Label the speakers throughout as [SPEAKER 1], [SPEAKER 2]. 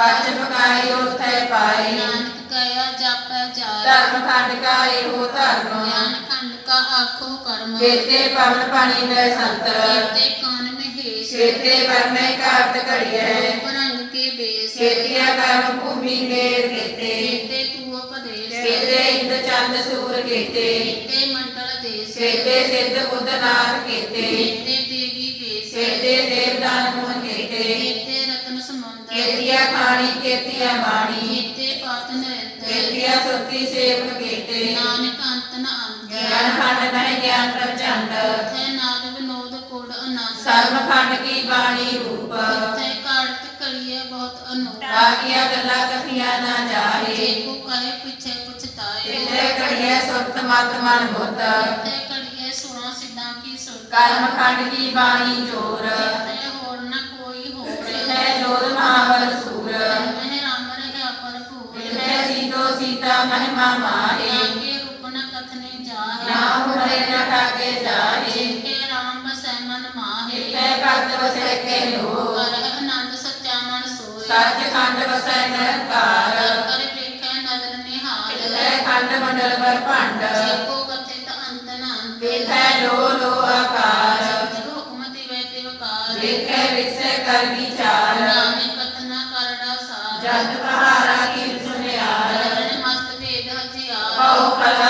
[SPEAKER 1] ਖਰਚ ਪਕਾਈ ਉਥੈ ਪਾਈ।
[SPEAKER 2] ਨਾਨਕ ਕਹਿਆ ਜਾਪੈ ਜਾਰ
[SPEAKER 1] ਧਰਮ ਖੰਡ ਕਾ ਇਹੋ ਧਰਮ।
[SPEAKER 2] ਗਿਆਨ ਖੰਡ ਕਾ ਆਖੋ ਕਰਮ।
[SPEAKER 1] ਕੇਤੇ ਪਵਨ ਪਾਣੀ ਦੇ ਸੰਤਰ।
[SPEAKER 2] ਕੇਤੇ ਕਾਨ ਮਹੇਸ਼।
[SPEAKER 1] ਕੇਤੇ ਵਰਨੇ ਕਾਰਤ ਘੜੀਐ।
[SPEAKER 2] ਰੰਗ ਕੇ ਬੇਸ
[SPEAKER 1] ਕੇਤਿਆ ਕਰਮ ਭੂਮੀ ਮੇਰ ਕੇਤੇ।
[SPEAKER 2] ਕੇਤੇ ਤੂ ਉਪਦੇਸ਼
[SPEAKER 1] ਕੇਤੇ ਇੰਦ ਚੰਦ ਸੂਰ ਕੇਤੇ।
[SPEAKER 2] ਕੇਤੇ ਮੰਡਲ ਦੇਸ।
[SPEAKER 1] ਕੇਤੇ ਸਿੱਧ ਬੁੱਧ ਨਾਥ ਕੇਤੇ।
[SPEAKER 2] ਕੇਤੇ ਦੇਵੀ ਬੇਸ
[SPEAKER 1] ਕੇਤੇ ਮਨ ਬੁੱਧ।
[SPEAKER 2] ਤੇ ਕੜੀਏ ਸੁਣਾ ਸਿੱਧਾਂ ਕੀ ਸੁਰ
[SPEAKER 1] ਕਰਮ ਖੰਡ ਕੀ ਬਾਣੀ ਜੋਰ।
[SPEAKER 2] ਤੇ ਹੋਰ ਨਾ ਕੋਈ ਹੋਰ
[SPEAKER 1] ਹੈ ਜੋਰ ਮਹਾਵਲ ਸੂਰ।
[SPEAKER 2] ਮਹਿ ਰਾਮ ਰਹਿ ਅਪਰ
[SPEAKER 1] ਭੂਰ ਮਹਿ ਸੀਤੋ ਸੀਤਾ ਮਹਿਮਾ ਮਾਹੇ।
[SPEAKER 2] ਕੇ ਰੂਪ ਨ ਕਥਨੇ ਜਾਹੇ।
[SPEAKER 1] ਰਾਮ ਰਹਿ ਨ ਕਾਗੇ ਜਾਹੇ।
[SPEAKER 2] ਕੇ ਰਾਮ ਬਸੈ ਮਨ ਮਾਹੇ।
[SPEAKER 1] ਤੇ ਭਗਤ ਵਸੈ ਕੇ ਲੋ
[SPEAKER 2] ਕਰ ਆਨੰਦ ਸੱਚਾ ਮਨ ਸੋਏ
[SPEAKER 1] ਸੱਚ ਖੰਡ ਵਸੈ ਨਿਰੰਕਾਰ।
[SPEAKER 2] ਕਰ ਦੇਖੈ ਨਦਰ ਨਿਹਾਲ।
[SPEAKER 1] ਲੈ ਖੰਡ ਮੰਡਲ ਪਰ ਭੰਡ
[SPEAKER 2] ਲੇਖੈ
[SPEAKER 1] ਵਿਖੇ ਕਰ ਪਹਾਰਾ ਕੀ ਸੁਨਿਆਰ।
[SPEAKER 2] ਮਤ ਭੇਦ ਹਥਿਆਰ।
[SPEAKER 1] ਭਉ ਕਲਾ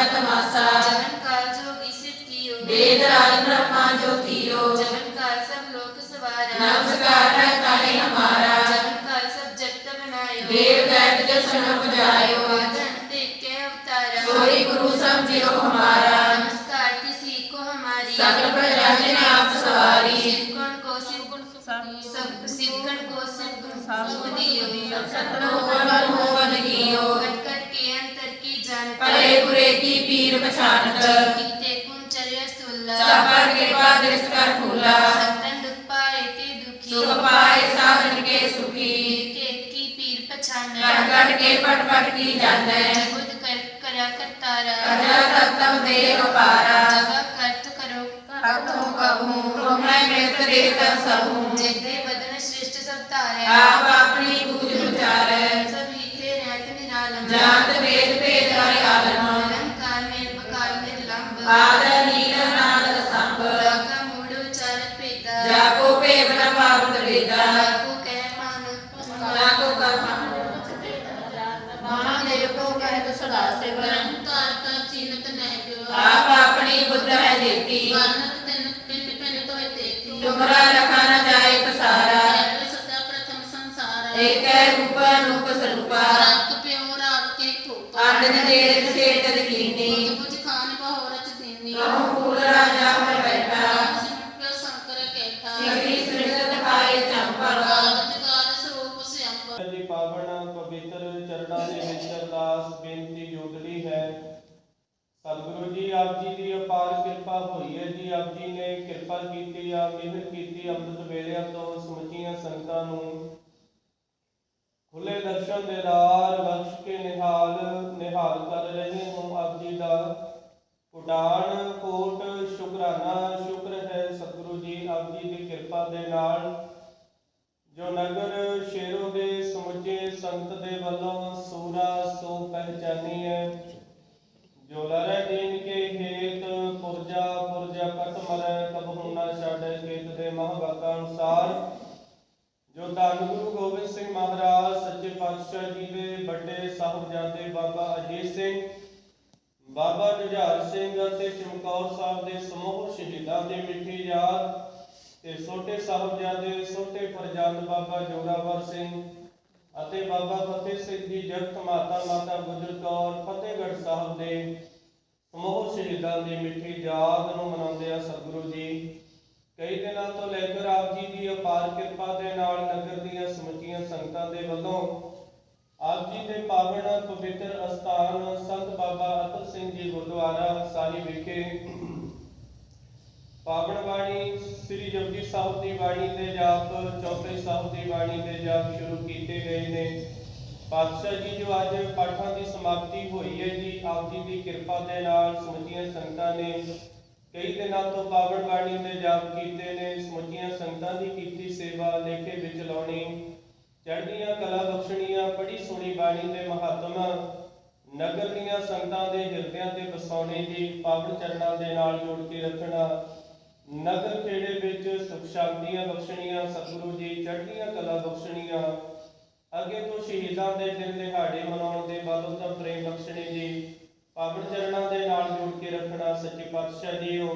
[SPEAKER 1] माया तमासा जमन
[SPEAKER 3] काल जोगी सिद्ध कियो
[SPEAKER 1] वेद राज ब्रह्मा ज्योतियो
[SPEAKER 3] जमन काल सब लोक सवारा
[SPEAKER 1] नमस्कार है ताले हमारा
[SPEAKER 3] जमन काल सब जगत बनायो
[SPEAKER 1] देव दैत्य जन सब
[SPEAKER 3] जायो वादन ते के अवतारा
[SPEAKER 1] सोई गुरु
[SPEAKER 3] सब
[SPEAKER 1] जियो हमारा ਏਕੈ ਰੂਪ ਅਨੂਪ ਸਰੂਪਾ।
[SPEAKER 2] ਰਤ ਪਿਓ ਰਾਗ ਕੇ
[SPEAKER 1] ਅੰਡਨ ਤੇਰੇ ਛੇਤ ਦੀਨੀ
[SPEAKER 2] ਮੁਝ ਮੁਝ ਖਾਨ ਬਹੁ ਰਚ ਦੀਨੀ।
[SPEAKER 1] ਕਹੂੰ ਫੂਲ ਰਾਜਾ ਹੋਇ ਬੈਠਾ।
[SPEAKER 2] ਰਾਮ ਸਿਮਟ ਸੰਕਰ ਕੈਠਾ।
[SPEAKER 1] ਸਿਮਰੀ ਸ੍ਰਿਸ਼ਟ ਖਾਏ ਚੰਪਰ
[SPEAKER 2] ਕਾਜ ਸਰੂਪ ਸਿਅੰਬ
[SPEAKER 4] ਜੀ ਪਾਵਨ ਪਵਿੱਤਰ ਚਰਨਾਂ ਦੇ ਵਿੱਚ ਅਰਦਾਸ ਬੇਨਤੀ ਜੋਦੜੀ ਹੈ। ਸਤਿਗੁਰੂ ਜੀ ਆਪ ਜੀ ਦੀ ਅਪਾਰ ਕਿਰਪਾ ਹੋਈ ਹੈ ਜੀ। ਆਪ ਜੀ ਨੇ ਕਿਰਪਾ ਕੀਤੀ ਆ ਮਿਹਰ ਕੀਤੀ ਅੰਮ੍ਰਿਤ ਵੇਲਿਆਂ ਤੋਂ ਸਮੁੱਚੀਆਂ ਸੰਗਤਾਂ ਨੂੰ। ਖੁੱਲੇ ਦਰਸ਼ਨ ਦੇ ਰਾਰ ਬਖਸ਼ ਕੇ ਨਿਹਾਲ ਨਿਹਾਲ ਕਰ ਰਹੇ ਹੋ ਆਪ ਜੀ ਦਾ। ਉਡਾਨ ਕੋਟ, ਸ਼ੁਕਰਾਨਾ, ਸ਼ੁਕਰ ਹੈ ਸਤਿਗੁਰੂ ਜੀ ਆਪ ਜੀ ਦੀ ਕਿਰਪਾ ਦੇ ਨਾਲ। ਜੋ ਨਗਰ ਸ਼ੇਰੋ ਦੇ ਸਮੁੱਚੇ ਸੰਤ ਦੇ ਵੱਲੋਂ ਸੂਰਾ ਸੋ ਪਹਿਚਾਨੀ ਹੈ। ਜੋ ਲਰੈ ਦੀਨ ਕੇ ਹੇਤ ਪੁਰਜਾ ਪੁਰਜਾ ਪਟ ਮਰੈ ਕਬਹੁ ਨਾ ਛਾੜੈ ਖੇਤ ਦੇ ਮਹਾਵਾਕਾ ਅਨੁਸਾਰ। ਜੋ ਧੰਨ ਗੁਰੂ ਗੋਬਿੰਦ ਸਿੰਘ ਮਹਾਰਾਜ ਸੱਚੇ ਪਾਤਸ਼ਾਹ ਜੀ ਦੇ ਵੱਡੇ ਸਾਹਿਬਜ਼ਾਦੇ ਬਾਬਾ ਅਜੀਤ ਸਿੰਘ, ਬਾਬਾ ਜੁਝਾਰ ਸਿੰਘ ਅਤੇ ਚਮਕੌਰ ਸਾਹਿਬ ਦੇ ਸਮੂਹ ਸ਼ਹੀਦਾਂ ਦੀ ਮਿੱਠੀ ਯਾਦ ਤੇ ਛੋਟੇ ਸਾਹਿਬਜ਼ਾਦੇ, ਛੋਟੇ ਫਰਜ਼ੰਦ ਬਾਬਾ ਜੋਰਾਵਰ ਸਿੰਘ ਅਤੇ ਬਾਬਾ ਫਤਿਹ ਸਿੰਘ ਜੀ, ਜਗਤ ਮਾਤਾ ਮਾਤਾ ਗੁਜਰ ਕੌਰ, ਫਤਿਹਗੜ੍ਹ ਸਾਹਿਬ ਦੇ ਸਮੂਹ ਸ਼ਹੀਦਾਂ ਦੀ ਮਿੱਠੀ ਯਾਦ ਨੂੰ ਮਨਾਉਂਦੇ ਆ ਸਤਿਗੁਰੂ ਜੀ ਕਈ ਦਿਨਾਂ ਤੋਂ ਲੈ ਕੇ ਆਪ ਜੀ ਦੀ ਅਪਾਰ ਕਿਰਪਾ ਦੇ ਨਾਲ ਨਗਰ ਦੀਆਂ ਸਮੁੱਚੀਆਂ ਸੰਗਤਾਂ ਦੇ ਵੱਲੋਂ ਆਪ ਜੀ ਦੇ ਪਾਵਨ ਪਵਿੱਤਰ ਅਸਥਾਨ ਸੰਤ ਬਾਬਾ ਅਤਰ ਸਿੰਘ ਜੀ ਗੁਰਦੁਆਰਾ ਸਾਲੀ ਵਿਖੇ ਪਾਵਨ ਬਾਣੀ ਸ੍ਰੀ ਜਪਜੀ ਸਾਹਿਬ ਦੀ ਬਾਣੀ ਦੇ ਜਾਪ ਚੌਪਈ ਸਾਹਿਬ ਦੀ ਬਾਣੀ ਦੇ ਜਾਪ ਸ਼ੁਰੂ ਕੀਤੇ ਗਏ ਨੇ। ਪਾਤਸ਼ਾਹ ਜੀ ਜੋ ਅੱਜ ਪਾਠਾਂ ਦੀ ਸਮਾਪਤੀ ਹੋਈ ਹੈ ਜੀ, ਆਪ ਜੀ ਦੀ ਕਿਰਪਾ ਦੇ ਨਾਲ ਸਮੁੱਚੀਆਂ ਸੰਗਤਾਂ ਨੇ ਕਈ ਦਿਨਾਂ ਤੋਂ ਪਾਵਨ ਬਾਣੀ ਦੇ ਜਾਪ ਕੀਤੇ ਨੇ, ਸਮੁੱਚੀਆਂ ਸੰਗਤਾਂ ਦੀ ਕੀਤੀ ਸੇਵਾ ਲੇਖੇ ਵਿੱਚ ਲਾਉਣੀ। ਚੜ੍ਹਦੀਆਂ ਕਲਾ ਬਖਸ਼ਣੀਆਂ ਬੜੀ ਸੋਹਣੀ ਬਾਣੀ ਦੇ ਮਹੱਤਮ, ਨਗਰ ਦੀਆਂ ਸੰਗਤਾਂ ਦੇ ਹਿਰਦਿਆਂ ਤੇ ਵਸਾਉਣੇ ਜੀ ਪਾਵਨ ਚਰਨਾਂ ਦੇ ਨਾਲ ਜੋੜ ਕੇ ਰੱਖਣਾ, ਨਗਰ ਖੇੜੇ ਵਿੱਚ ਸੁਖ ਸ਼ਾਂਤੀਆਂ ਬਖਸ਼ਣੀਆਂ, ਸਤਿਗੁਰੂ ਜੀ ਚੜ੍ਹਦੀਆਂ ਕਲਾ ਬਖਸ਼ਣੀਆਂ, ਅੱਗੇ ਤੋਂ ਸ਼ਹੀਦਾਂ ਦੇ ਦਿਨ ਦਿਹਾੜੇ ਮਨਾਉਣ ਦੇ ਬਾਅਦ ਤਾਂ ਪ੍ਰੇਮ ਬਖਸ਼ਣੇ ਜੀ ਪਾਵਨ ਚਰਨਾਂ ਦੇ ਨਾਲ ਜੋੜ ਕੇ ਰੱਖਣਾ ਸੱਚੇ ਪਾਤਸ਼ਾਹ ਜੀਓ,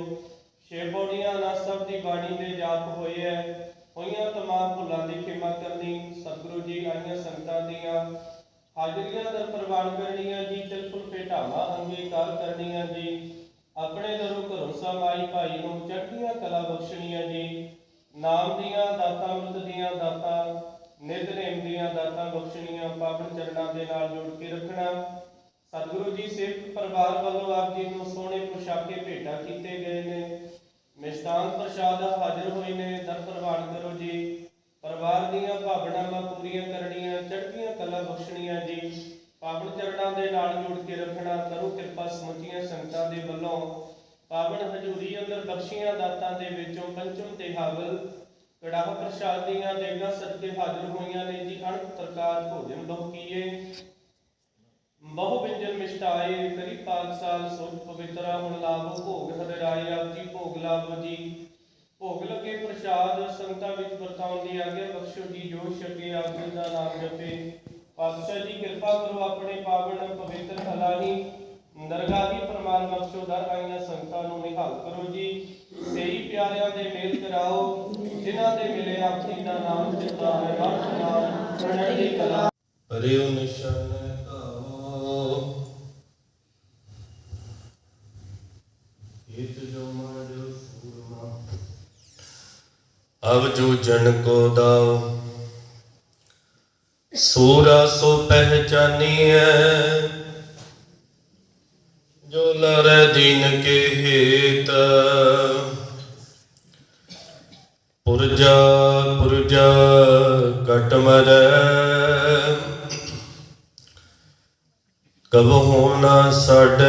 [SPEAKER 4] ਛੇ ਪੌੜੀਆਂ ਨਾਲ ਸਭ ਦੀ ਬਾਣੀ ਦੇ ਜਾਪ ਹੋਏ ਹੈ। ਹੋਈਆਂ ਤਮਾਮ ਭੁੱਲਾਂ ਦੀ ਖਿਮਾ ਕਰਨੀ, ਸਤਿਗੁਰੂ ਜੀ ਆਈਆਂ ਸੰਗਤਾਂ ਦੀਆਂ, ਹਾਜ਼ਰੀਆਂ ਦਰ ਪ੍ਰਵਾਨ ਕਰਨੀਆਂ ਜੀ ਤਿਲਫੁਲ ਭੇਟਾਵਾਂ ਅੰਗੀਕਾਰ ਕਰਨੀਆਂ ਜੀ, ਆਪਣੇ ਦਰੋਂ ਘਰੋਂ ਸਮਾਈ ਭਾਈ ਨੂੰ ਚੜ੍ਹਦੀਆਂ ਕਲਾ ਬਖਸ਼ਣੀਆਂ ਜੀ, ਨਾਮ ਦੀਆਂ ਦਾਤਾਂ ਅੰਮ੍ਰਿਤ ਦੀਆਂ ਦਾਤਾਂ ਨਿਤਨੇਮ ਦੀਆਂ ਦਾਤਾਂ ਬਖਸ਼ਣੀਆਂ, ਪਾਵਨ ਚਰਨਾਂ ਦੇ ਨਾਲ ਜੋੜ ਕੇ ਰੱਖਣਾ। ਸਤਿਗੁਰੂ ਜੀ ਸਿੱਖ ਪਰਿਵਾਰ ਵੱਲੋਂ ਆਪ ਜੀ ਨੂੰ ਸੋਹਣੇ ਪੁਸ਼ਾਕੇ ਭੇਟਾ ਕੀਤੇ ਗਏ ਨੇ। ਮਿਸ਼ਤਾਨ ਪ੍ਰਸ਼ਾਦ ਹਾਜ਼ਰ ਹੋਏ ਨੇ ਦਰ ਪ੍ਰਵਾਨ ਕਰੋ ਜੀ। ਪਰਿਵਾਰ ਦੀਆਂ ਭਾਵਨਾਵਾਂ ਪੂਰੀਆਂ ਕਰਨੀਆਂ, ਚੜ੍ਹਦੀਆਂ ਕਲਾ ਬਖਸ਼ਣੀਆਂ ਜੀ। ਪਾਵਨ ਚਰਨਾਂ ਦੇ ਨਾਲ ਜੋੜ ਕੇ ਰੱਖਣਾ, ਕਰੋ ਕਿਰਪਾ ਸਮੁੱਚੀਆਂ ਸੰਗਤਾਂ ਦੇ ਵੱਲੋਂ। ਪਾਵਨ ਹਜ਼ੂਰੀ ਅੰਦਰ ਬਖਸ਼ੀਆਂ ਦਾਤਾਂ ਦੇ ਵਿੱਚੋਂ ਪੰਚਮ ਤੇ ਹਾਵਲ। ਕੜਾਹ ਪ੍ਰਸ਼ਾਦ ਦੀਆਂ ਦੇਗਾਂ ਸਦਕੇ ਹਾਜ਼ਰ ਹੋਈਆਂ ਨੇ ਜੀ, ਅਣਖ ਪ੍ਰਕਾਰ ਭੋਜਨ ਬਹੁ ਬਹੁ ਵਿੰਜਨ ਮਿਸ਼ਟਾਏ ਕਰੀ ਪਾਕ ਸਾਲ ਸੋਚ ਪਵਿੱਤਰਾ ਹੁਣ ਲਾਭੋ ਭੋਗ ਹਦਰਾਈ ਆਪ ਜੀ ਭੋਗ ਲਾਭੋ ਜੀ। ਭੋਗ ਲਗੇ ਪ੍ਰਸ਼ਾਦ, ਸੰਗਤਾਂ ਵਿੱਚ ਵਰਤਾਉਣ ਦੀ ਆਗਿਆ ਬਖਸ਼ੋ ਜੀ ਜੋ ਛਕੇ ਆਪ ਜੀ ਦਾ ਨਾਮ ਜਪੇ। ਪਾਤਸ਼ਾਹ ਜੀ, ਕਿਰਪਾ ਕਰੋ ਆਪਣੇ ਪਾਵਨ ਪਵਿੱਤਰ ਹਲਾਹੀ ਦਰਗਾਹੀ ਫਰਮਾਨ ਬਖਸ਼ੋ, ਦਰ ਆਈਆਂ ਸੰਗਤਾਂ ਨੂੰ ਨਿਹਾਲ ਕਰੋ ਜੀ। ਸਹੀ ਪਿਆਰਿਆਂ ਦੇ ਮੇਲ ਕਰਾਓ, ਜਿਨ੍ਹਾਂ ਦੇ ਮਿਲੇ ਆਪ ਜੀ ਦਾ ਨਾਮ ਜਿੱਤਾ ਹੈ। ਮਨ ਨਾਮ ਚੜ੍ਹਦੀ ਕਲਾ। ਹਰਿਓ ਨਿਸ਼ਾਨ ਆਓ ਏਤ ਜੋ ਮਰ ਸੂਰਮਾ ਅਬ ਜੋ ਜਨ ਕੋ ਦਾਓ। ਸੂਰਾ ਸੋ ਪਹਿਚਾਨੀਐ। ਜੋ ਲਰੈ ਦੀਨ ਕੇ ਹੇਤ। ਪੁਰਜਾ ਪੁਰਜਾ ਕਟ ਮਰੈ। ਕਬ ਹੋਣਾ ਸਾਡੇ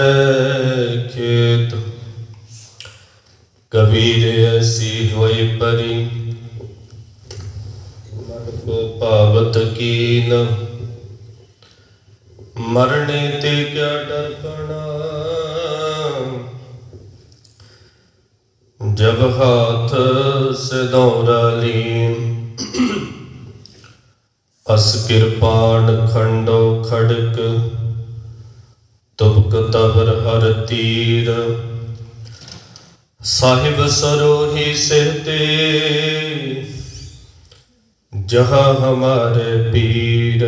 [SPEAKER 4] ਖੇਤ। ਕਬੀਰ ਐਸੀ ਹੋਈ ਪਰੀ। ਭਾਵਤ ਕੀਨ। ਮਰਨੇ ਤੇ ਕਿਆ ਡਰ ਜਬ ਹਾਥ ਸਿਧੌਰਾ ਲੀਨ ਅਸ ਕਿਰਪਾਨ ਖੰਡੋ ਖੜਕ। ਤੁਬਕ ਤਬਰ ਹਰ ਤੀਰ। ਸਾਹਿਬ ਸਰੋਹੀ ਸਹਤੇ
[SPEAKER 5] ਜਹਾਂ ਹਮਾਰੇ ਪੀਰ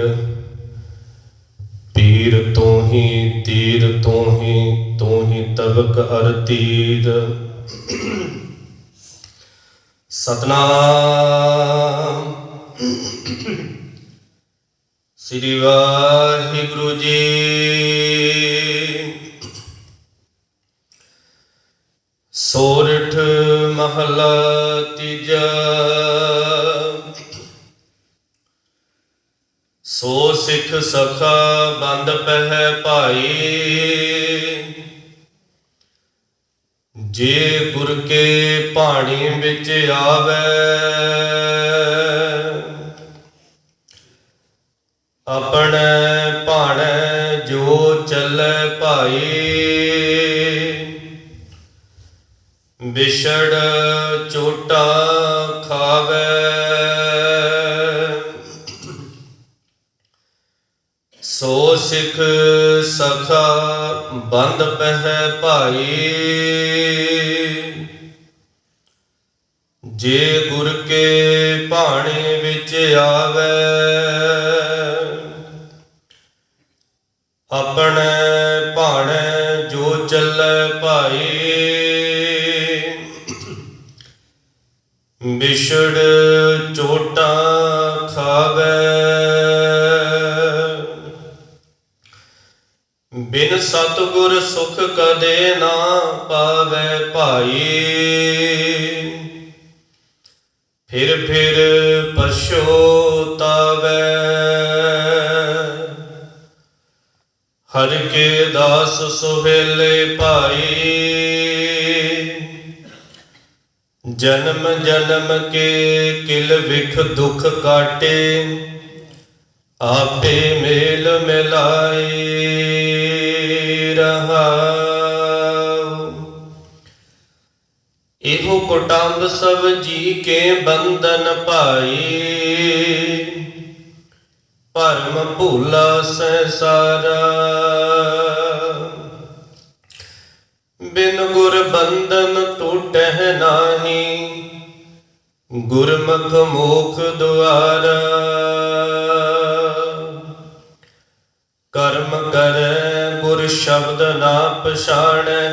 [SPEAKER 5] ਪੀਰ ਤੂੰ ਹੀ ਤੀਰ, ਤੂੰ ਹੀ ਤੂੰ ਹੀ ਤਵਕ ਹਰ ਤੀਰ। ਸਤਨਾਮ। ਸ੍ਰੀ ਵਾਹਿਗੁਰੂ ਜੀ। ਸੋਰਠ ਮਹਲਾ ਤੀਜਾ। ਸੋ ਸਿੱਖ ਸਖਾ ਬੰਦ ਪਹਿ ਭਾਈ। ਜੇ ਗੁਰ ਕੇ ਭਾਣੀ ਵਿੱਚ ਆਵੇ, ਆਪਣੇ ਭਾਣੇ ਜੋ ਚੱਲੇ ਭਾਈ। ਵਿਛੜ ਚੋਟਾ ਸਿੱਖ ਸਖਾ ਬੰਦ ਪਹਿ ਭਾਈ। ਜੇ ਗੁਰ ਕੇ ਭਾਣੇ ਵਿੱਚ ਆਵੇ, ਆਪਣੇ ਭਾਣੇ ਜੋ ਚੱਲੇ ਭਾਈ। ਵਿਛੜ ਚੋਟਾਂ ਬਿਨ ਸਤਗੁਰ ਸੁਖ ਕਦੇ ਨਾ ਪਾਵੇ ਭਾਈ। ਫਿਰ ਫਿਰ ਪਛੋਤਾਵੇ ਹਰ ਕੇ ਦਾਸ ਸੁਹੇਲੇ ਭਾਈ। ਜਨਮ ਜਨਮ ਕੇ ਕਿਲ ਵਿਖ ਦੁਖ ਕਾਟੇ। ਆਪੇ ਮੇਲ ਮਿਲਾਏ। ਇਹੋ ਕੁਟੰਬ ਸਭ ਜੀ ਕੇ ਬੰਧਨ ਪਾਈ ਭਰਮ ਭੂਲਾ ਸੰਸਾਰਾ। ਬਿਨ ਗੁਰ ਬੰਧਨ ਟੂਟਹਿ ਨਾਹੀ, ਗੁਰਮੁਖ ਮੋਖ ਦੁਆਰਾ। ਕਰਮ ਕਰੈ ਗੁਰ ਸ਼ਬਦ ਨਾ ਪਛਾਣੈ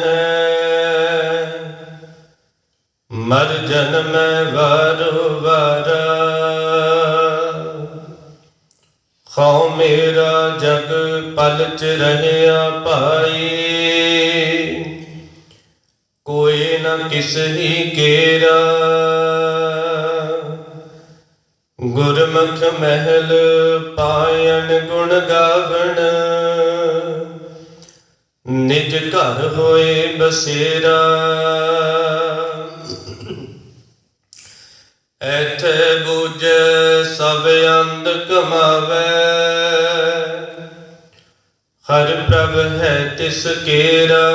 [SPEAKER 5] ਮਰ ਜਨਮੈ ਵਾਰੋ ਵਾਰਾ। ਖਉ ਮੇਰਾ ਜਗ ਪਲ ਚ ਰਹਿਆ ਭਾਈ। ਕੋਈ ਨਾ ਕਿਸ ਹੀ ਕੇਰਾ। ਗੁਰਮੁਖ ਮਹਿਲ ਪਾਇਣ ਗੁਣ ਗਾਵਣ। ਨਿਜ ਘਰ ਹੋਏ ਬਸੇਰਾ। ਐਥੇ ਬੁਝ ਸਭ ਅੰਧ ਕਮਾਵੇ। ਹਰ ਪ੍ਰਭ ਹੈ ਤਿਸ ਕੇਰਾ।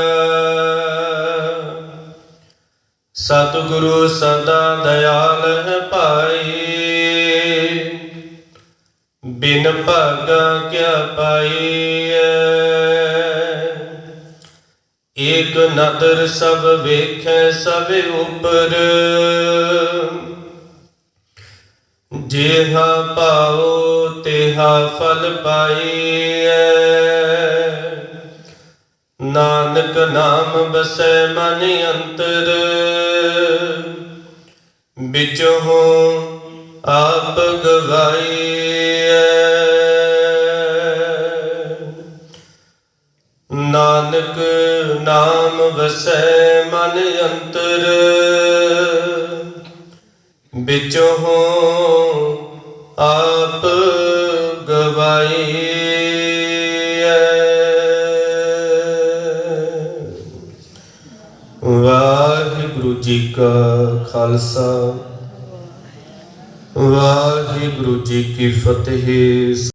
[SPEAKER 5] ਸਤਿਗੁਰੂ ਸਦਾ ਦਇਆਲ ਹੈ ਭਾਈ। ਬਿਨ ਭਾਗਾ ਕਿਆ ਪਾਈਐ ਏਕ ਨਦਰ ਸਭ ਵੇਖੈ ਸਭ ਉਪਰ। ਜਿਹਾ ਪਾਓ ਤਿਹਾ ਫਲ ਪਾਈਐ। ਨਾਨਕ ਨਾਮ ਬਸੈ ਮਨ ਅੰਤਰ। ਵਿਚੋਂ ਆਪ ਗਵਾਈਐ। ਨਾਨਕ ਨਾਮ ਵਸੈ ਮਨ ਅੰਤਰ। ਵਿਚੋਂ ਆਪ ਗਵਾਈ ਵਾਹਿਗੁਰੂ ਜੀ ਕਾ ਖਾਲਸਾ ਵਾਹਿਗੁਰੂ ਜੀ ਕੀ ਫਤਿਹ।